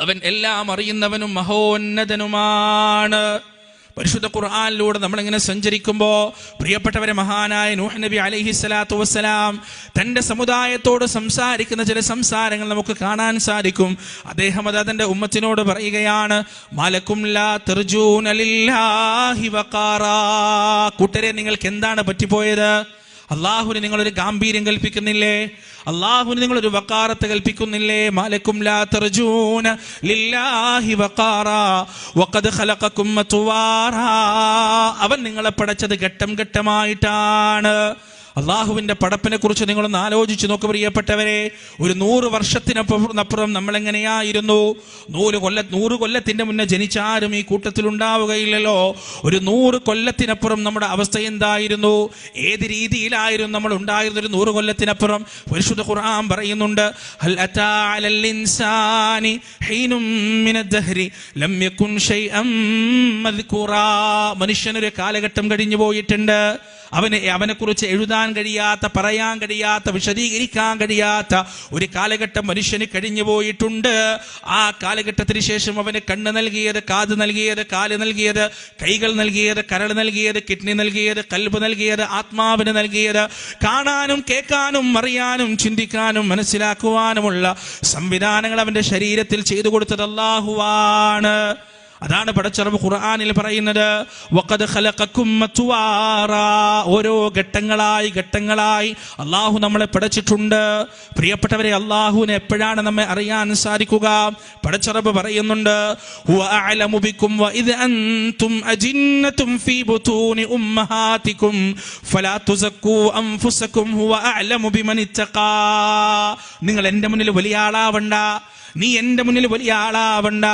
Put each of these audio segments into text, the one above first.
അവൻ എല്ലാം അറിയുന്നവനും മഹോന്നതനുമാണ്. പരിശുദ്ധ ഖുർആാനിലൂടെ നമ്മളിങ്ങനെ സഞ്ചരിക്കുമ്പോൾ പ്രിയപ്പെട്ടവരെ മഹാനായ നൂഹ് നബി അലഹി സ്വലാത്തു വസ്സലാം തന്റെ സമുദായത്തോട് സംസാരിക്കുന്ന ചില സംസാരങ്ങൾ നമുക്ക് കാണാൻ സാധിക്കും. അദ്ദേഹം അത് അതിന്റെ ഉമ്മത്തിനോട് പറയുകയാണ് മലക്കും. കൂട്ടരെ നിങ്ങൾക്ക് എന്താണ് പറ്റിപ്പോയത്? അള്ളാഹുവിന് നിങ്ങളൊരു ഗാംഭീര്യം കൽപ്പിക്കുന്നില്ലേ? അള്ളാഹുവിന് നിങ്ങളൊരു വക്കാറത്ത് കൽപ്പിക്കുന്നില്ലേ? മാലക്കും ലാ തർജൂന ലില്ലാഹി വഖാറാ. വഖദ് ഖലഖകും തുവാറ അവൻ നിങ്ങളെ പടച്ചത് ഘട്ടം ഘട്ടമായിട്ടാണ്. അള്ളാഹുവിന്റെ പടപ്പിനെ കുറിച്ച് നിങ്ങളൊന്ന് ആലോചിച്ച് നോക്ക് പ്രിയപ്പെട്ടവരെ. ഒരു നൂറ് വർഷത്തിനപ്പുറം നമ്മളെങ്ങനെയായിരുന്നു? നൂറ് കൊല്ല നൂറ് കൊല്ലത്തിന്റെ മുന്നേ ജനിച്ചാരും ഈ കൂട്ടത്തിൽ ഉണ്ടാവുകയില്ലല്ലോ ഒരു നൂറ് കൊല്ലത്തിനപ്പുറം നമ്മുടെ അവസ്ഥ എന്തായിരുന്നു? ഏത് രീതിയിലായിരുന്നു നമ്മൾ ഉണ്ടായിരുന്ന ഒരു നൂറ് കൊല്ലത്തിനപ്പുറം പരിശുദ്ധ ഖുർആൻ പറയുന്നുണ്ട് ഹൽ അതാ അലൽ ഇൻസാനി ലം യകുൻ ഷൈഅം മദ്കൂറാ മനുഷ്യനൊരു കാലഘട്ടം കഴിഞ്ഞു പോയിട്ടുണ്ട്. അവന് അവനെക്കുറിച്ച് എഴുതാൻ കഴിയാത്ത പറയാൻ കഴിയാത്ത വിശദീകരിക്കാൻ കഴിയാത്ത ഒരു കാലഘട്ടം മനുഷ്യന് കഴിഞ്ഞു പോയിട്ടുണ്ട്. ആ കാലഘട്ടത്തിന് ശേഷം അവന് കണ്ണ് നൽകിയത് കാത് നൽകിയത് കാൽ നൽകിയത് കൈകൾ നൽകിയത് കരൾ നൽകിയത് കിഡ്നി നൽകിയത് കൽബ് നൽകിയത് ആത്മാവിന് നൽകിയത്. കാണാനും കേൾക്കാനും അറിയാനും ചിന്തിക്കാനും മനസ്സിലാക്കുവാനുമുള്ള സംവിധാനങ്ങൾ അവന്റെ ശരീരത്തിൽ ചെയ്തു കൊടുത്തത് അള്ളാഹുവാണ് അതാണ് പടച്ചറവ് ഖുർആാനിൽ പറയുന്നത്. ഓരോ ഘട്ടങ്ങളായി ഘട്ടങ്ങളായി അള്ളാഹു നമ്മളെ പടച്ചിട്ടുണ്ട്. പ്രിയപ്പെട്ടവരെ അള്ളാഹുവിനെ എപ്പോഴാണ് നമ്മെ അറിയാൻ സാധിക്കുക? പടച്ചറബ് പറയുന്നുണ്ട് നിങ്ങൾ എന്റെ മുന്നിൽ വലിയ ആളാവണ്ട. നീ എന്റെ മുന്നിൽ വലിയ ആളാവണ്ട.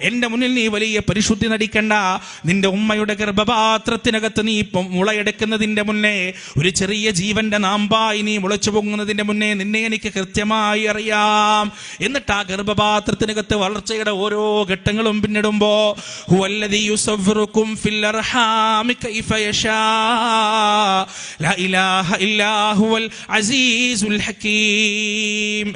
എന്റെ മുന്നിൽ നീ വലിയ പരിശുദ്ധി നടിക്കണ്ട. നിന്റെ ഉമ്മയുടെ ഗർഭപാത്രത്തിനകത്ത് നീ ഇപ്പം മുളയെടുക്കുന്നതിന്റെ മുന്നേ ഒരു ചെറിയ ജീവന്റെ നാമ്പായി നീ മുളച്ചു പൊങ്ങുന്നതിന്റെ മുന്നേ നിന്നെ എനിക്ക് കൃത്യമായി അറിയാം. എന്നിട്ട് ആ ഗർഭപാത്രത്തിനകത്ത് വളർച്ചയുടെ ഓരോ ഘട്ടങ്ങളും പിന്നിടുമ്പോ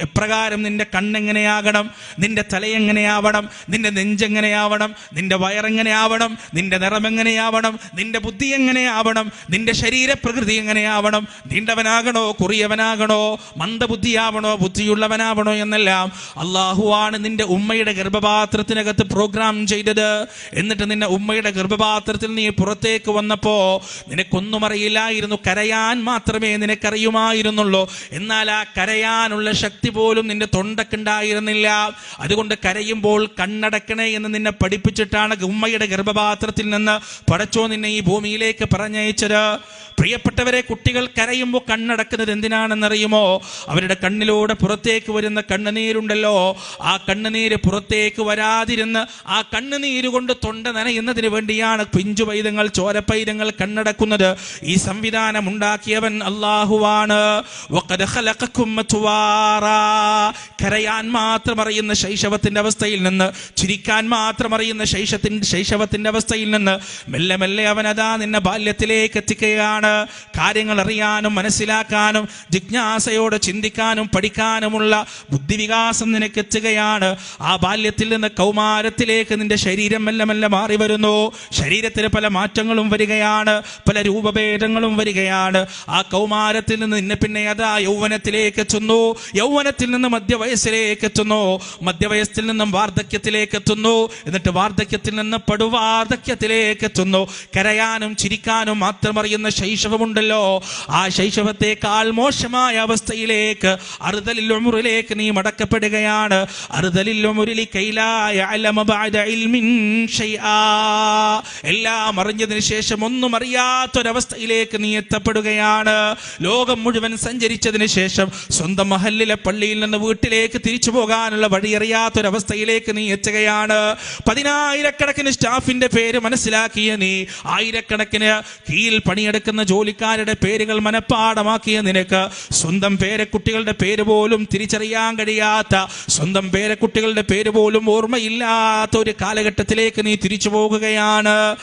എപ്രകാരം നിന്റെ കണ്ണെങ്ങനെയാകണം? നിന്റെ തലയെങ്ങനെയാവണം നിന്റെ നെഞ്ചെങ്ങനെയാവണം നിന്റെ വയറെങ്ങനെയാവണം നിന്റെ നിറം എങ്ങനെയാവണം നിന്റെ ബുദ്ധി എങ്ങനെയാവണം നിന്റെ ശരീരപ്രകൃതി എങ്ങനെയാവണം നീണ്ടവനാകണോ? കുറിയവനാകണോ? മന്ദബുദ്ധിയാവണോ? ബുദ്ധിയുള്ളവനാവണോ? എന്നെല്ലാം അള്ളാഹുവാണ് നിന്റെ ഉമ്മയുടെ ഗർഭപാത്രത്തിനകത്ത് പ്രോഗ്രാം ചെയ്തത്. എന്നിട്ട് നിന്റെ ഉമ്മയുടെ ഗർഭപാത്രത്തിൽ നീ പുറത്തേക്ക് വന്നപ്പോ നിനക്കൊന്നും അറിയില്ലായിരുന്നു. കരയാൻ മാത്രമേ നിനക്കറിയുമായിരുന്നുള്ളൂ. എന്നാൽ ആ കരയാനുള്ള ശക്തി പോലും നിന്റെ തൊണ്ടക്കുണ്ടായിരുന്നില്ല അതുകൊണ്ട് കരയുമ്പോൾ കണ്ണടക്കണേ എന്ന് നിന്നെ പഠിപ്പിച്ചിട്ടാണ് ഉമ്മയുടെ ഗർഭപാത്രത്തിൽ നിന്ന് പടച്ചോ നിന്നെ ഈ ഭൂമിയിലേക്ക് പറഞ്ഞയച്ചത്. പ്രിയപ്പെട്ടവരെ കുട്ടികൾ കരയുമ്പോൾ കണ്ണടക്കുന്നത് എന്തിനാണെന്നറിയുമോ? അവരുടെ കണ്ണിലൂടെ പുറത്തേക്ക് വരുന്ന കണ്ണുനീരുണ്ടല്ലോ. ആ കണ്ണുനീര് പുറത്തേക്ക് വരാതിരുന്ന് ആ കണ്ണുനീര് കൊണ്ട് തൊണ്ട നനയുന്നതിന് വേണ്ടിയാണ് പിഞ്ചു പൈതങ്ങൾ ചോരപ്പൈതങ്ങൾ കണ്ണടക്കുന്നത്. ഈ സംവിധാനം ഉണ്ടാക്കിയവൻ അള്ളാഹുവാണ് കരയാൻ മാത്രം അറിയുന്ന ശൈശവത്തിന്റെ അവസ്ഥയിൽ നിന്ന് ചിരിക്കാൻ മാത്രം അറിയുന്ന ശൈശത്തിന്റെ ശൈശവത്തിന്റെ അവസ്ഥയിൽ നിന്ന് മെല്ലെ മെല്ലെ അവനതാ നിന്നെ ബാല്യത്തിലേക്ക് എത്തിക്കുകയാണ്. കാര്യങ്ങൾ അറിയാനും മനസ്സിലാക്കാനും ജിജ്ഞാസയോടെ ചിന്തിക്കാനും പഠിക്കാനുമുള്ള ബുദ്ധിവികാസം നിനക്ക് എത്തുകയാണ്. ആ ബാല്യത്തിൽ നിന്ന് കൗമാരത്തിലേക്ക് നിന്റെ ശരീരം മെല്ലെ മെല്ലെ മാറി വരുന്നു. ശരീരത്തിൽ പല മാറ്റങ്ങളും വരികയാണ് പല രൂപഭേദങ്ങളും വരികയാണ്. ആ കൗമാരത്തിൽ നിന്ന് നിന്നെ പിന്നെ അതാ യൗവനത്തിലേക്ക് എത്തുന്നു. യൗവനത്തിൽ നിന്ന് മധ്യവയസ്സിലേക്ക് എത്തുന്നു. മധ്യവയസ്സിൽ നിന്നും വാർദ്ധക്യത്തിലേക്ക് എത്തുന്നു. എന്നിട്ട് വാർദ്ധക്യത്തിൽ നിന്ന് പടുവാർദ്ധക്യത്തിലേക്ക് എത്തുന്നു കരയാനും ചിരിക്കാനും മാത്രം അറിയുന്ന ശൈശവമുണ്ടല്ലോ. ആ ശൈശവത്തെക്കാൾ മോശമായ അവസ്ഥയിലേക്ക് അറുതലിൽ ഉമുറിലേക്ക് നീ മടക്കപ്പെടുകയാണ്. അറുതലിൽ. എല്ലാം അറിഞ്ഞതിന് ശേഷം ഒന്നും അറിയാത്തൊരവസ്ഥയിലേക്ക് നീ എത്തപ്പെടുകയാണ്. ലോകം മുഴുവൻ സഞ്ചരിച്ചതിന് ശേഷം സ്വന്തം മഹല്ലിലെ പള്ളിയിൽ നിന്ന് വീട്ടിലേക്ക് തിരിച്ചു പോകാനുള്ള വഴി അറിയാത്തൊരവസ്ഥയിലേക്ക് നീ എത്തുകയാണ്. പതിനായിരക്കണക്കിന് സ്റ്റാഫിന്റെ പേര് മനസ്സിലാക്കിയ നീ ആയിരക്കണക്കിന് കീഴിൽ പണിയെടുക്കുന്ന ജോലിക്കാരുടെ പേരുകൾ മനഃപ്പാടമാക്കിയ നിനക്ക് സ്വന്തം പേരക്കുട്ടികളുടെ പേര് പോലും തിരിച്ചറിയാൻ കഴിയാത്ത സ്വന്തം പേരക്കുട്ടികളുടെ പേര് പോലും ഓർമ്മയില്ലാത്ത ഒരു കാലഘട്ടത്തിലേക്ക് നീ തിരിച്ചു പോകുകയാണ്.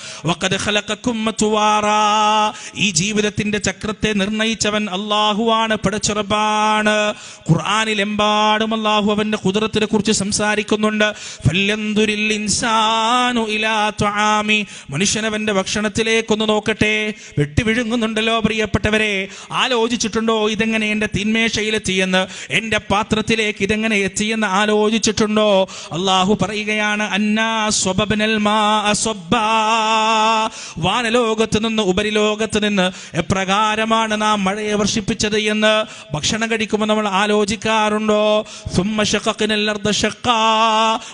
ഈ ജീവിതത്തിന്റെ ചക്രത്തെ നിർണയിച്ചവൻ അള്ളാഹുവാണ് പടച്ചുറപ്പാണ്. ഖുർആനിൽ എമ്പാടും അള്ളാഹു അവന്റെ കുതിര ഫിത്രത്തിനെ കുറിച്ച് സംസാരിക്കുന്നുണ്ട്. മനുഷ്യനവന്റെ ഭക്ഷണത്തിലേക്കൊന്ന് നോക്കട്ടെ വെട്ടിവിഴുങ്ങുന്നുണ്ടല്ലോ പ്രിയപ്പെട്ടവരെ ആലോചിച്ചിട്ടുണ്ടോ ഇതെങ്ങനെ എന്റെ തിന്മേശയിലെത്തിയെന്ന് എന്റെ പാത്രത്തിലേക്ക് ഇതെങ്ങനെ എത്തിയെന്ന് ആലോചിച്ചിട്ടുണ്ടോ അള്ളാഹു പറയുകയാണ് മാ. വാനലോകത്ത് നിന്ന് ഉപരിലോകത്ത് നിന്ന് എപ്രകാരമാണ് നാം മഴയെ വർഷിപ്പിച്ചത് എന്ന് ഭക്ഷണം കഴിക്കുമ്പോൾ നമ്മൾ ആലോചിക്കാറുണ്ടോ സുമ്മ.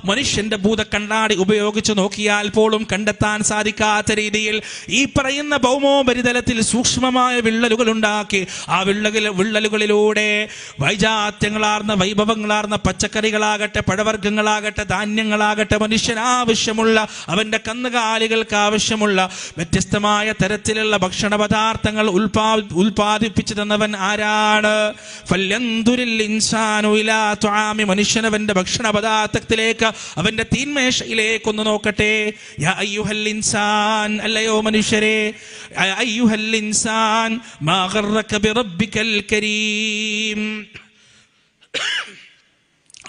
മനുഷ്യന്റെ ഭൂത കണ്ണാടി ഉപയോഗിച്ച് നോക്കിയാൽ പോലും കണ്ടെത്താൻ സാധിക്കാത്ത രീതിയിൽ ഈ പറയുന്ന ഭൗമോപരിതലത്തിൽ സൂക്ഷ്മമായ വിള്ളലുകൾ ഉണ്ടാക്കി ആ വിള്ളകൾ വിള്ളലുകളിലൂടെ വൈജാത്യങ്ങളാർന്ന വൈഭവങ്ങളാർന്ന പച്ചക്കറികളാകട്ടെ പഴവർഗങ്ങളാകട്ടെ ധാന്യങ്ങളാകട്ടെ മനുഷ്യനാവശ്യമുള്ള അവന്റെ കന്നുകാലികൾക്ക് ആവശ്യമുള്ള വ്യത്യസ്തമായ തരത്തിലുള്ള ഭക്ഷണ പദാർത്ഥങ്ങൾ ഉൽപാ ഉൽപാദിപ്പിച്ചു തന്നവൻ ആരാണ്? ഫല്യന്തുരിൽ ഇലാ ഭക്ഷണ പദാർത്ഥത്തിലേക്ക് അവന്റെ തീന്മേശയിലേക്ക് ഒന്ന് നോക്കട്ടെ ഇൻസാൻ അല്ലയോ മനുഷ്യരെ. ഇൻസാൻ കരീം.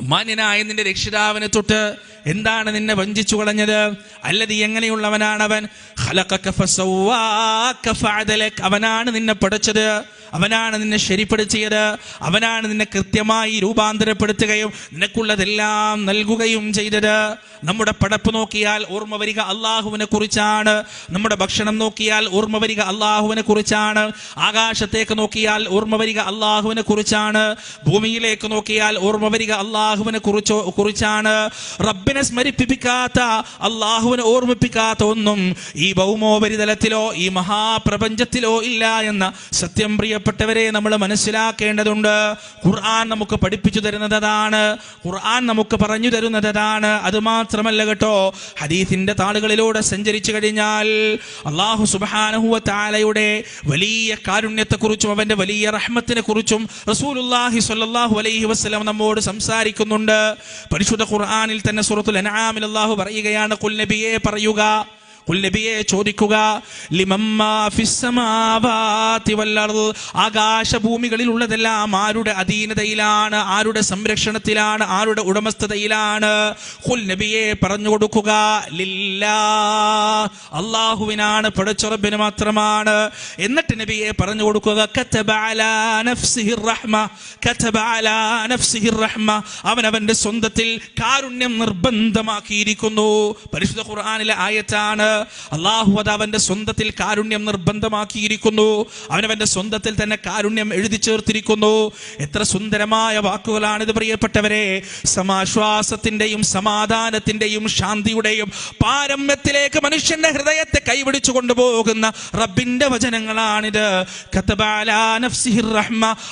മാന്യനായ നിന്റെ രക്ഷിതാവിനെ തൊട്ട് എന്താണ് നിന്നെ വഞ്ചിച്ചു കളഞ്ഞത്? അല്ലത് അവൻ. അവനാണ് നിന്നെ പഠിച്ചത് അവനാണ് നിന്നെ ശരിപ്പെടുത്തിയത് അവനാണ് നിന്നെ കൃത്യമായി രൂപാന്തരപ്പെടുത്തുകയും നിനക്കുള്ളതെല്ലാം നൽകുകയും ചെയ്തത്. നമ്മുടെ പടപ്പ് നോക്കിയാൽ ഓർമ്മ വരിക അള്ളാഹുവിനെ കുറിച്ചാണ്. നമ്മുടെ ഭക്ഷണം നോക്കിയാൽ ഓർമ്മ വരിക അള്ളാഹുവിനെ കുറിച്ചാണ്. ആകാശത്തേക്ക് നോക്കിയാൽ ഓർമ്മ വരിക അള്ളാഹുവിനെ കുറിച്ചാണ്. ഭൂമിയിലേക്ക് നോക്കിയാൽ ഓർമ്മ വരിക അള്ളാഹുവിനെ കുറിച്ചോ കുറിച്ചാണ്. റബ്ബിനെ സ്മരിപ്പിക്കാത്ത അള്ളാഹുവിനെ ഓർമ്മിപ്പിക്കാത്ത ഒന്നും ഈ ഭൗമോപരിതലത്തിലോ ഈ മഹാപ്രപഞ്ചത്തിലോ ഇല്ല എന്ന സത്യം പ്രിയപ്പെട്ടവരെ നമ്മൾ മനസ്സിലാക്കേണ്ടതുണ്ട് ഖുർആൻ നമുക്ക് പഠിപ്പിച്ചു തരുന്നതാണ് ഖുർആൻ നമുക്ക് പറഞ്ഞു തരുന്നതാണ് അത് മാത്രമല്ല കേട്ടോ ഹദീസിന്റെ താളുകളിലൂടെ സഞ്ചരിച്ചു കഴിഞ്ഞാൽ അള്ളാഹു സുബാനഹുവ താലയുടെ വലിയ കാരുണ്യത്തെക്കുറിച്ചും അവന്റെ വലിയ റഹ്മത്തിനെ കുറിച്ചും റസൂലുല്ലാഹി സ്വല്ലല്ലാഹു അലൈഹി വസ്ലം നമ്മോട് സംസാരിക്കുന്നുണ്ട്. പരിശുദ്ധ ഖുർആനിൽ തന്നെ സൂറത്തുൽ അനാമിൽ അള്ളാഹു പറയുകയാണ് കുൽ നബിയെ പറയുക നബിയെ ചോദിക്കുക ആകാശഭൂമികളിലുള്ളതെല്ലാം ആരുടെ അധീനതയിലാണ് ആരുടെ സംരക്ഷണത്തിലാണ് ആരുടെ ഉടമസ്ഥതയിലാണ്? നബിയെ പറഞ്ഞു കൊടുക്കുക അള്ളാഹുവിനാണ് പടച്ചുറബിന് മാത്രമാണ്. എന്നിട്ട് നബിയെ പറഞ്ഞു കൊടുക്കുക അവൻ അവന്റെ സ്വന്തത്തിൽ കാരുണ്യം നിർബന്ധമാക്കിയിരിക്കുന്നു. പരിശുദ്ധ ഖുർആാനിലെ ആയത്താണ് അള്ളാഹു അത് അവന്റെ സ്വന്തത്തിൽ കാരുണ്യം നിർബന്ധമാക്കിയിരിക്കുന്നു. അവനവന്റെ സ്വന്തത്തിൽ തന്നെ കാരുണ്യം എഴുതി ചേർത്തിരിക്കുന്നു. എത്ര സുന്ദരമായ വാക്കുകളാണിത് പ്രിയപ്പെട്ടവരെ. സമാശ്വാസത്തിന്റെയും സമാധാനത്തിന്റെയും ശാന്തിയുടെയും പാരമ്യത്തിലേക്ക് മനുഷ്യന്റെ ഹൃദയത്തെ കൈപിടിച്ചു കൊണ്ടുപോകുന്ന റബ്ബിന്റെ വചനങ്ങളാണിത്.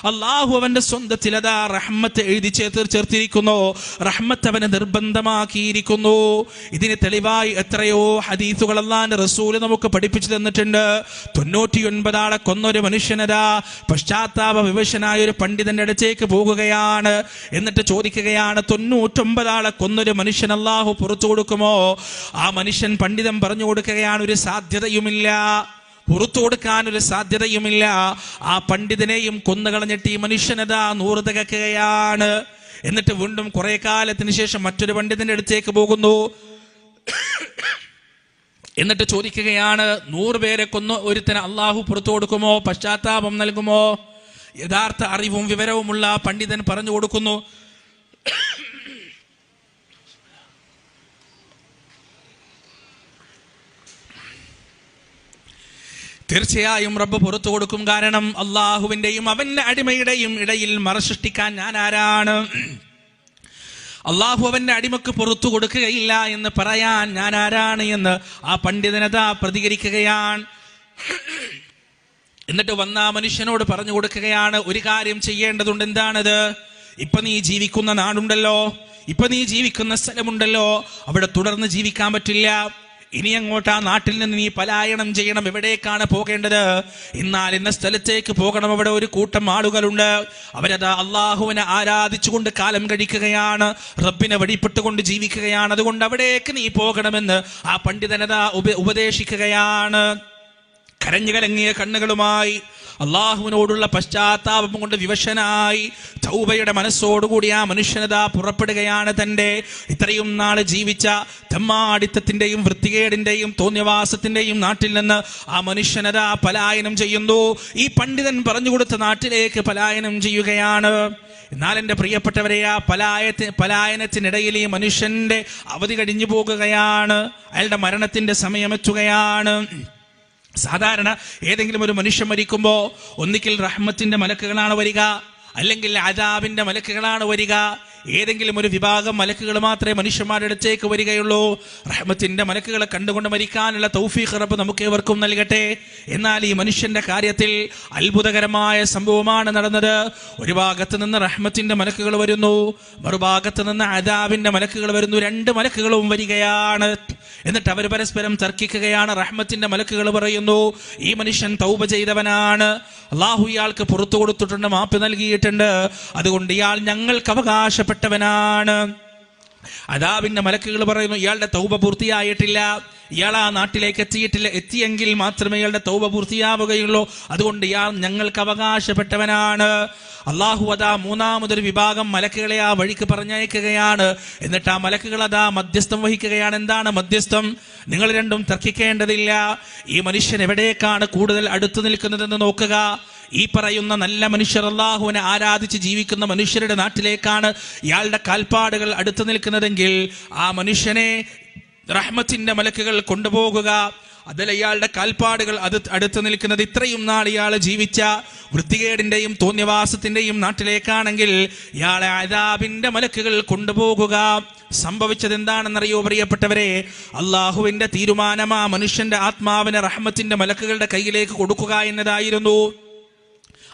അള്ളാഹു അവന്റെ സ്വന്തത്തിൽ അതാ റഹ്മത്ത് എഴുതി ചേർത്ത് ചേർത്തിരിക്കുന്നു. റഹ്മത്ത് അവനെ നിർബന്ധമാക്കിയിരിക്കുന്നു. ഇതിന് തെളിവായി എത്രയോ ഹദീസുകൾ അള്ളാന്റെ റസൂൽ നമുക്ക് പഠിപ്പിച്ചു തന്നിട്ടുണ്ട്. തൊണ്ണൂറ്റിയൊൻപതാളെ കൊന്നൊരു മനുഷ്യനരാ പശ്ചാത്താപ വിവശനായ ഒരു പണ്ഡിതന്റെ അടുത്തേക്ക് പോകുകയാണ്. എന്നിട്ട് ചോദിക്കുകയാണ് തൊണ്ണൂറ്റൊമ്പതാളെ കൊന്നൊരു മനുഷ്യൻ അള്ളാഹു പുറത്തു കൊടുക്കുമോ? ആ മനുഷ്യൻ പണ്ഡിതൻ പറഞ്ഞു കൊടുക്കുകയാണ് ഒരു സാധ്യതയുമില്ല. പുറത്തു കൊടുക്കാൻ ഒരു സാധ്യതയുമില്ല. ആ പണ്ഡിതനെയും കൊന്നുകളഞ്ഞിട്ട് ഈ മനുഷ്യനതാ നൂറ് തികക്കുകയാണ്. എന്നിട്ട് വീണ്ടും കുറെ കാലത്തിന് ശേഷം മറ്റൊരു പണ്ഡിതന്റെ അടുത്തേക്ക് പോകുന്നു. എന്നിട്ട് ചോദിക്കുകയാണ് നൂറ് പേരെ കൊന്നു ഒരുത്തന് അള്ളാഹു പുറത്തു കൊടുക്കുമോ? പശ്ചാത്താപം നൽകുമോ? യഥാർത്ഥ അറിവും വിവരവുമുള്ള പണ്ഡിതൻ പറഞ്ഞു കൊടുക്കുന്നു. തീർച്ചയായും റബ്ബ് പുറത്തു കൊടുക്കും കാരണം അള്ളാഹുവിന്റെയും അവന്റെ അടിമയുടെയും ഇടയിൽ മറ സൃഷ്ടിക്കാൻ ഞാൻ ആരാണ്? അള്ളാഹു അവന്റെ അടിമക്ക് പുറത്തു കൊടുക്കുകയില്ല എന്ന് പറയാൻ ഞാൻ ആരാണ് എന്ന് ആ പണ്ഡിതനത പ്രതികരിക്കുകയാണ്. എന്നിട്ട് വന്ന ആ മനുഷ്യനോട് പറഞ്ഞു കൊടുക്കുകയാണ് ഒരു കാര്യം ചെയ്യേണ്ടതുണ്ട് എന്താണത്? ഇപ്പൊ നീ ജീവിക്കുന്ന നാടുണ്ടല്ലോ ഇപ്പൊ നീ ജീവിക്കുന്ന സ്ഥലമുണ്ടല്ലോ അവിടെ തുടർന്ന് ജീവിക്കാൻ പറ്റില്ല. ഇനി അങ്ങോട്ട് ആ നാട്ടിൽ നിന്ന് നീ പലായനം ചെയ്യണം. എവിടേക്കാണ് പോകേണ്ടത്? എന്നാൽ ഇന്ന സ്ഥലത്തേക്ക് പോകണം. അവിടെ ഒരു കൂട്ടം ആളുകളുണ്ട്. അവരത് അള്ളാഹുവിനെ ആരാധിച്ചുകൊണ്ട് കാലം കഴിക്കുകയാണ്. റബ്ബിനെ വഴിപ്പെട്ടുകൊണ്ട് ജീവിക്കുകയാണ്. അതുകൊണ്ട് അവിടേക്ക് നീ പോകണമെന്ന് ആ പണ്ഡിതനത ഉപ ഉപദേശിക്കുകയാണ്. കരഞ്ഞു കലങ്ങിയ കണ്ണുകളുമായി അള്ളാഹുവിനോടുള്ള പശ്ചാത്താപം കൊണ്ട് വിവശനായി ചൗബയുടെ മനസ്സോടുകൂടി ആ മനുഷ്യനത പുറപ്പെടുകയാണ് തന്റെ ഇത്രയും നാൾ ജീവിച്ച തെമ്മാടിത്തത്തിന്റെയും വൃത്തികേടിന്റെയും തോന്നിയവാസത്തിന്റെയും നാട്ടിൽ നിന്ന് ആ മനുഷ്യനത പലായനം ചെയ്യുന്നു. ഈ പണ്ഡിതൻ പറഞ്ഞു കൊടുത്ത നാട്ടിലേക്ക് പലായനം ചെയ്യുകയാണ്. എന്നാൽ എന്റെ പ്രിയപ്പെട്ടവരെ ആ പലായത്തി പലായനത്തിനിടയിൽ ഈ മനുഷ്യന്റെ അവധി കഴിഞ്ഞു പോകുകയാണ്. അയാളുടെ മരണത്തിന്റെ സമയമെത്തുകയാണ്. സാധാരണ ഏതെങ്കിലും ഒരു മനുഷ്യൻ മരിക്കുമ്പോൾ ഒന്നിക്കിൽ റഹ്മത്തിന്റെ മലക്കുകളാണ് വരിക അല്ലെങ്കിൽ അജാബിന്റെ മലക്കുകളാണ് വരിക ഏതെങ്കിലും ഒരു വിഭാഗം മലക്കുകൾ മാത്രമേ മനുഷ്യന്മാരുടെ അടുത്തേക്ക് വരികയുള്ളൂ. റഹ്മത്തിന്റെ മലക്കുകളെ കണ്ടുകൊണ്ട് മരിക്കാനുള്ള തൗഫീഖ് റബ്ബ് നമുക്ക് ഏവർക്കും നൽകട്ടെ. എന്നാൽ ഈ മനുഷ്യന്റെ കാര്യത്തിൽ അത്ഭുതകരമായ സംഭവമാണ് നടന്നത്. ഒരു ഭാഗത്ത് നിന്ന് റഹ്മത്തിന്റെ മലക്കുകൾ വരുന്നു. മറുഭാഗത്ത് നിന്ന് അദാബിന്റെ മലക്കുകൾ വരുന്നു. രണ്ട് മലക്കുകളും വരികയാണ്. എന്നിട്ട് അവർ പരസ്പരം തർക്കിക്കുകയാണ്. റഹ്മത്തിന്റെ മലക്കുകൾ പറയുന്നു ഈ മനുഷ്യൻ തൗബ ചെയ്തവനാണ്. അള്ളാഹു ഇയാൾക്ക് പുറത്തു കൊടുത്തിട്ടുണ്ട് മാപ്പ് നൽകിയിട്ടുണ്ട്. അതുകൊണ്ട് ഇയാൾ ഞങ്ങൾക്ക് അവകാശപ്പെട്ടവനാണ് അതാവിന്റെ മലക്കുകൾ പറയുന്നു ഇയാളുടെ തൗപ പൂർത്തിയായിട്ടില്ല. ഇയാൾ ആ നാട്ടിലേക്ക് എത്തിയിട്ടില്ല. എത്തിയെങ്കിൽ മാത്രമേ ഇയാളുടെ തൗപ പൂർത്തിയാവുകയുള്ളൂ. അതുകൊണ്ട് ഇയാൾ ഞങ്ങൾക്ക് അവകാശപ്പെട്ടവനാണ്. അള്ളാഹു അതാ മൂന്നാമതൊരു വിഭാഗം മലക്കുകളെ ആ വഴിക്ക് പറഞ്ഞയക്കുകയാണ്. എന്നിട്ട് ആ മലക്കുകൾ അതാ മധ്യസ്ഥം വഹിക്കുകയാണ്. എന്താണ് മധ്യസ്ഥം? നിങ്ങൾ രണ്ടും തർക്കിക്കേണ്ടതില്ല. ഈ മനുഷ്യൻ എവിടേക്കാണ് കൂടുതൽ അടുത്തു നിൽക്കുന്നതെന്ന് നോക്കുക. ഈ പറയുന്ന നല്ല മനുഷ്യർ അള്ളാഹുവിനെ ആരാധിച്ച് ജീവിക്കുന്ന മനുഷ്യരുടെ നാട്ടിലേക്കാണ് ഇയാളുടെ കാൽപ്പാടുകൾ അടുത്തു നിൽക്കുന്നതെങ്കിൽ ആ മനുഷ്യനെ റഹ്മത്തിന്റെ മലക്കുകൾ കൊണ്ടുപോകുക. അതിൽ ഇയാളുടെ കാൽപ്പാടുകൾ അത് അടുത്ത് നിൽക്കുന്നത് ഇത്രയും നാൾ ഇയാൾ ജീവിച്ച വൃത്തികേടിന്റെയും തോന്നിയവാസത്തിന്റെയും നാട്ടിലേക്കാണെങ്കിൽ ഇയാളെ അതാബിന്റെ മലക്കുകൾ കൊണ്ടുപോകുക. സംഭവിച്ചത് എന്താണെന്നറിയോ പ്രിയപ്പെട്ടവരെ? അള്ളാഹുവിന്റെ തീരുമാനം ആ മനുഷ്യന്റെ ആത്മാവിനെ റഹ്മത്തിന്റെ മലക്കുകളുടെ കയ്യിലേക്ക് കൊടുക്കുക എന്നതായിരുന്നു.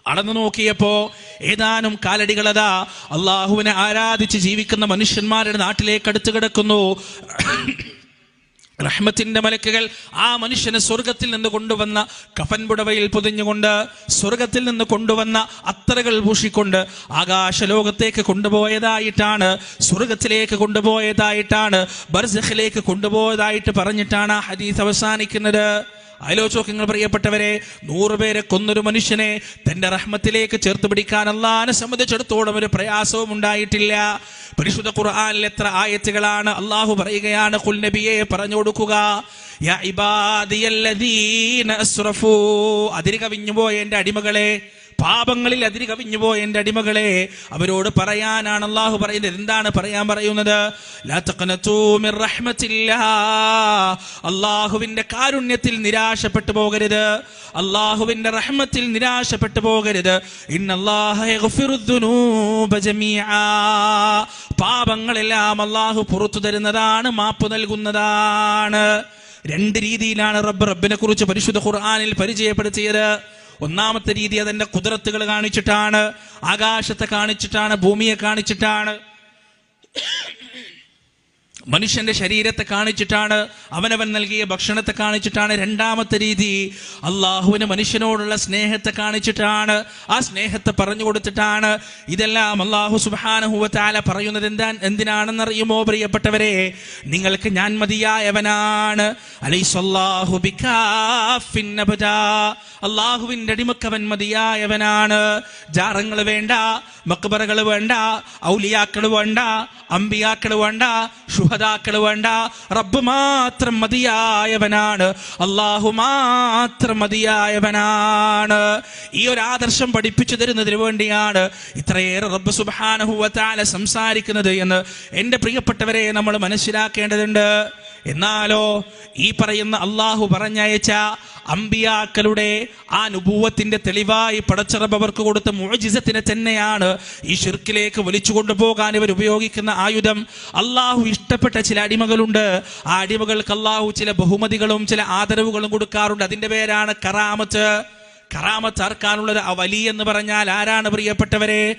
അളന്നു നോക്കിയപ്പോ ഏതാനും കാലടികളതാ അള്ളാഹുവിനെ ആരാധിച്ച് ജീവിക്കുന്ന മനുഷ്യന്മാരുടെ നാട്ടിലേക്ക് അടുത്തു കിടക്കുന്നു. റഹ്മത്തിന്റെ മലക്കുകൾ ആ മനുഷ്യനെ സ്വർഗത്തിൽ നിന്ന് കൊണ്ടുവന്ന കഫൻപുടവയിൽ പൊതിഞ്ഞുകൊണ്ട് സ്വർഗത്തിൽ നിന്ന് കൊണ്ടുവന്ന അത്തറകൾ പൂഷിക്കൊണ്ട് ആകാശലോകത്തേക്ക് കൊണ്ടുപോയതായിട്ടാണ് സ്വർഗത്തിലേക്ക് കൊണ്ടുപോയതായിട്ടാണ് ബർസഖിലേക്ക് കൊണ്ടുപോയതായിട്ട് പറഞ്ഞിട്ടാണ് ആ ഹദീസ് അവസാനിക്കുന്നത്. ആലോചോക്കങ്ങൾ പ്രിയപ്പെട്ടവരെ നൂറുപേരെ കൊന്നൊരു മനുഷ്യനെ തന്റെ റഹ്മത്തിലേക്ക് ചേർത്ത് പിടിക്കാൻ അള്ളഹാനെ സംബന്ധിച്ചിടത്തോളം ഒരു പ്രയാസവും ഉണ്ടായിട്ടില്ല. പരിശുദ്ധ ഖുർആാനിൽ എത്ര ആയത്തുകളാണ് അള്ളാഹു പറയുകയാണ് കുൽ നബിയെ പറഞ്ഞു കൊടുക്കുക അതിര് കവിഞ്ഞുപോയ എന്റെ അടിമകളെ പാപങ്ങളിൽ അതിരി കവിഞ്ഞുപോയ എന്റെ അടിമകളെ അവരോട് പറയാനാണ് അള്ളാഹു പറയുന്നത്. എന്താണ് പറയാൻ പറയുന്നത്. അള്ളാഹുവിന്റെ കാരുണ്യത്തിൽ നിരാശപ്പെട്ടു പോകരുത്. അള്ളാഹുവിന്റെ റഹ്മത്തിൽ നിരാശപ്പെട്ടു പോകരുത്. പാപങ്ങളെല്ലാം അള്ളാഹു പുറത്തു തരുന്നതാണ് മാപ്പ് നൽകുന്നതാണ്. രണ്ട് രീതിയിലാണ് റബ്ബ് റബ്ബിനെ കുറിച്ച് പരിശുദ്ധ ഖുർആാനിൽ പരിചയപ്പെടുത്തിയത്. ഒന്നാമത്തെ രീതി അതിന്റെ കുതിരത്തുകൾ കാണിച്ചിട്ടാണ് ആകാശത്തെ കാണിച്ചിട്ടാണ് ഭൂമിയെ കാണിച്ചിട്ടാണ്. മനുഷ്യന്റെ ശരീരത്തെ കാണിച്ചിട്ടാണ് അവനവൻ നൽകിയ ഭക്ഷണത്തെ കാണിച്ചിട്ടാണ് രണ്ടാമത്തെ രീതി. അള്ളാഹുവിന് മനുഷ്യനോടുള്ള സ്നേഹത്തെ കാണിച്ചിട്ടാണ് ആ സ്നേഹത്തെ പറഞ്ഞു കൊടുത്തിട്ടാണ്. ഇതെല്ലാം അള്ളാഹു സുബാനഹുവത്താല പറയുന്നത് എന്താ എന്തിനാണെന്നറിയുമോ പ്രിയപ്പെട്ടവരെ? നിങ്ങൾക്ക് ഞാൻ മതിയായവനാണ്. അള്ളാഹുവിന്റെ അടിമക്കവൻ മതിയായവനാണ്. ജാറങ്ങൾ വേണ്ട മക്ബറകൾ വേണ്ട ഔലിയാക്കൾ വേണ്ട അമ്പിയാക്കൾ വേണ്ട ഷുഹദാക്കൾ വേണ്ട. റബ്ബ് മാത്രം മതിയായവനാണ്. അള്ളാഹു മാത്രം മതിയായവനാണ്. ഈ ഒരു ആദർശം പഠിപ്പിച്ചു തരുന്നതിന് വേണ്ടിയാണ് ഇത്രയേറെ റബ്ബ് സുബാനഹുവത്താല സംസാരിക്കുന്നത് എന്ന് എന്റെ പ്രിയപ്പെട്ടവരെ നമ്മൾ മനസ്സിലാക്കേണ്ടതുണ്ട്. എന്നാലോ ഈ പറയുന്ന അള്ളാഹു പറഞ്ഞയച്ച അമ്പിയാക്കളുടെ ആ നുപൂവത്തിന്റെ തെളിവായി പടച്ചിറബ് അവർക്ക് കൊടുത്ത മുഴജിസത്തിനെ തന്നെയാണ് ഈ ഷിർക്കിലേക്ക് വലിച്ചു കൊണ്ടുപോകാൻ ഇവർ ഉപയോഗിക്കുന്ന ആയുധം. അള്ളാഹു ഇഷ്ടപ്പെട്ട ചില അടിമകളുണ്ട്. ആ അടിമകൾക്ക് അള്ളാഹു ചില ബഹുമതികളും ചില ആദരവുകളും കൊടുക്കാറുണ്ട്. അതിന്റെ പേരാണ് കറാമത്ത്. കറാമത്ത് ആർക്കാനുള്ളത് ആ വലി എന്ന് പറഞ്ഞാൽ ആരാണ് പ്രിയപ്പെട്ടവരെ?